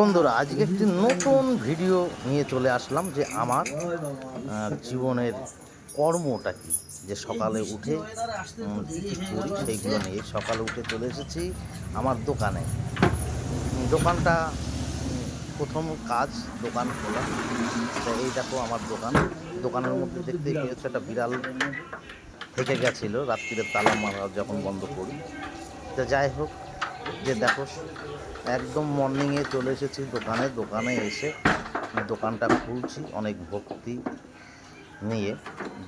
বন্ধুরা, আজকে একটি নতুন ভিডিও নিয়ে চলে আসলাম যে আমার জীবনের কর্মটা কি? যে সকালে উঠে সেইগুলো নিয়ে। সকালে উঠে চলে এসেছি আমার দোকানে। দোকানটা প্রথম কাজ, দোকান খোলা। এই দেখো আমার দোকান। দোকানের মধ্যে দেখতে হচ্ছে একটা বিড়াল থেকে গেছিল। রাত্রিরে তালা মারা, যখন বন্ধ করি। তো যাই হোক যে দেখো, একদম মর্নিংয়ে চলে এসেছি দোকানে। দোকানে এসে দোকানটা খুলছি, অনেক ভক্তি নিয়ে।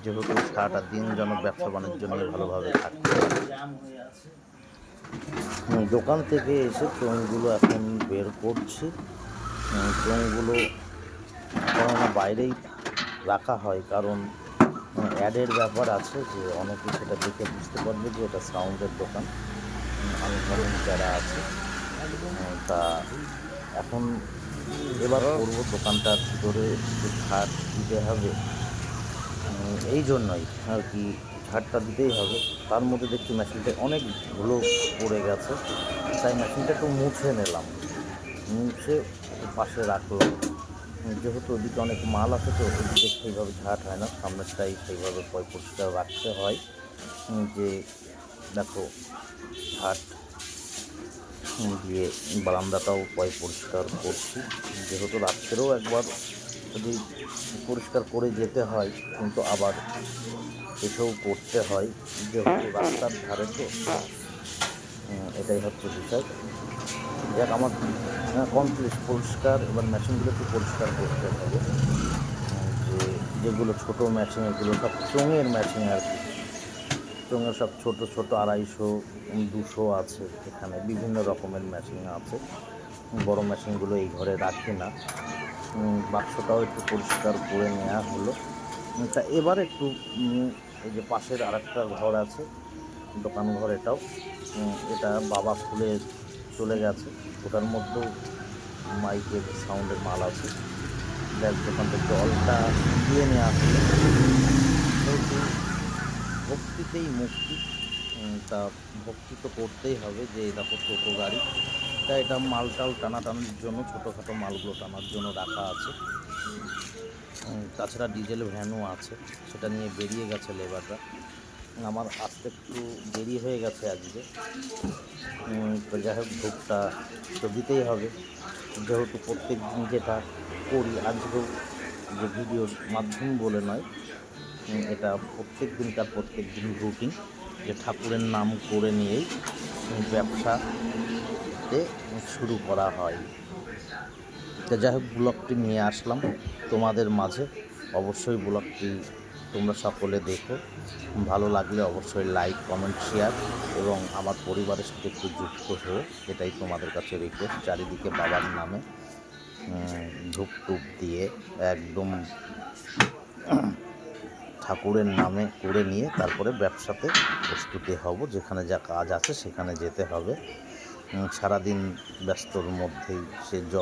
যেহেতু সারাটা দিন যেন ব্যবসা বাণিজ্য নিয়ে ভালোভাবে থাকতে দোকান থেকে এসে চোঙগুলো এখন বের করছি। চোঙগুলো কেননা বাইরেই রাখা হয়, কারণ অ্যাডের ব্যাপার আছে যে অনেকে সেটা দেখে বুঝতে পারবে যে এটা সাউন্ডের দোকান। আনকমন যারা আছে তা এখন এবার করব দোকানটার ভিতরে একটু দিতে হবে। এই জন্যই আর কি ছাড়টা দিতেই হবে। তার মধ্যে দেখছি মেশিনটা অনেক ধুলো পড়ে গেছে, তাই মেশিনটা একটু মুছে নিলাম। মুছে পাশে রাখলাম। যেহেতু ওদিকে অনেক মাল আছে, তো ওদিকে সেইভাবে ঝাঁট হয় না সামনেরটাই সেইভাবে পরিষ্কার রাখতে হয়। যে দেখো ঝাঁট দিয়ে বারান্দাটাও পয় পরিষ্কার করছি। যেহেতু রাত্রেও একবার যদি পরিষ্কার করে যেতে হয়, কিন্তু আবার এসেও করতে হয়, যেহেতু রাস্তার ধারে তো এটাই হচ্ছে বিষয়। যাক, আমার কমপ্লিট পরিষ্কার, এবার মেশিনগুলো একটু পরিষ্কার করতে হবে। যে যেগুলো ছোটো মেশিন এগুলো সব চোঙের মেশিন আর কি। চোঙের সব ছোট ছোট আড়াইশো, দুশো আছে এখানে। বিভিন্ন রকমের মেশিন আছে। বড় মেশিনগুলো এই ঘরে রাখি না। বাক্সটাও একটু পরিষ্কার করে নেওয়া হলো। তা এবার একটু এই যে পাশের আরেকটা ঘর আছে, দোকান ঘর এটাও এটা বাবা খুলে চলে গেছে। ওটার মধ্যেও মাইকের সাউন্ডের মাল আছে। দেখ, দোকান থেকে জলটা দিয়ে নেওয়া হলো। ভক্তিতেই মুক্তি। তা ভক্তি তো করতেই হবে যে দেখো টোটো গাড়ি। তা এটা মাল টাল টানাটানির জন্য, ছোটোখাটো মালগুলো টানার জন্য রাখা আছে। তাছাড়া ডিজেল ভ্যানও আছে, সেটা নিয়ে বেরিয়ে গেছে লেবাররা। আমার আসতে একটু দেরি হয়ে গেছে আজকে। তো যাই হোক ধূপটা তো দিতেই হবে। যেহেতু প্রত্যেক দিন যেটা করি, আজকেও যে ভিডিওর মাধ্যম বলে নয় এটা প্রত্যেক দিনকার প্রত্যেক দিন রুটিন যে ঠাকুরের নাম করে নিয়েই ব্যবসাতে শুরু করা হয়। তো যাই হোক, ব্লগটি নিয়ে আসলাম। তোমাদের মাঝে অবশ্যই ব্লগটি তোমরা সকলে দেখো। ভালো লাগলে অবশ্যই লাইক কমেন্ট শেয়ার এবং আমার পরিবারের সাথে একটু যুক্ত হয়ে এটাই তোমাদের কাছে রিকোয়েস্ট চারিদিকে বাবার নামে ধূপ টুপ দিয়ে একদম ঠাকুরের নামে করে নিয়ে তারপরে ব্যবসাতে প্রস্তুতি হব, যেখানে যা কাজ আছে সেখানে যেতে হবে। সারাদিন ব্যস্তর মধ্যেই সে জ,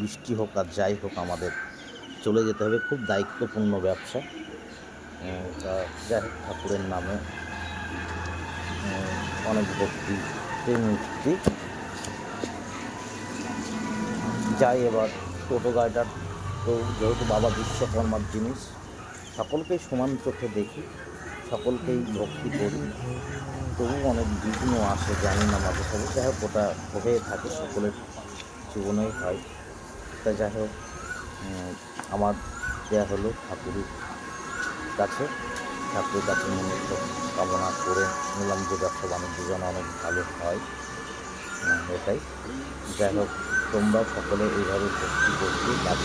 বৃষ্টি হোক আর যাই হোক আমাদের চলে যেতে হবে, খুব দায়িত্বপূর্ণ ব্যবসা। তা যাই হোক, ঠাকুরের নামে অনেক ভক্তি মুক্তি যাই এবার টোটো গাড়িটার, তো যেহেতু বাবা বিশ্বকর্মার জিনিস সকলকেই সমান চোখে দেখি, সকলকেই ভক্তি করি। তবু অনেক বিঘ্ন আসে, জানি না মাঝে সাঝে। যাই হোক, ওটা হয়ে থাকে, সকলের জীবনেই হয়। তা যাই হোক আমার দেয়া হলো ঠাকুরের কাছে। ঠাকুরের কাছে নিমিত্ত কামনা করে নিলাম যে ব্যবসা বাণিজ্য যেন অনেক ভালো হয়। এটাই। যাই হোক, তোমরা সকলে এইভাবে ভক্তি করতে কাজ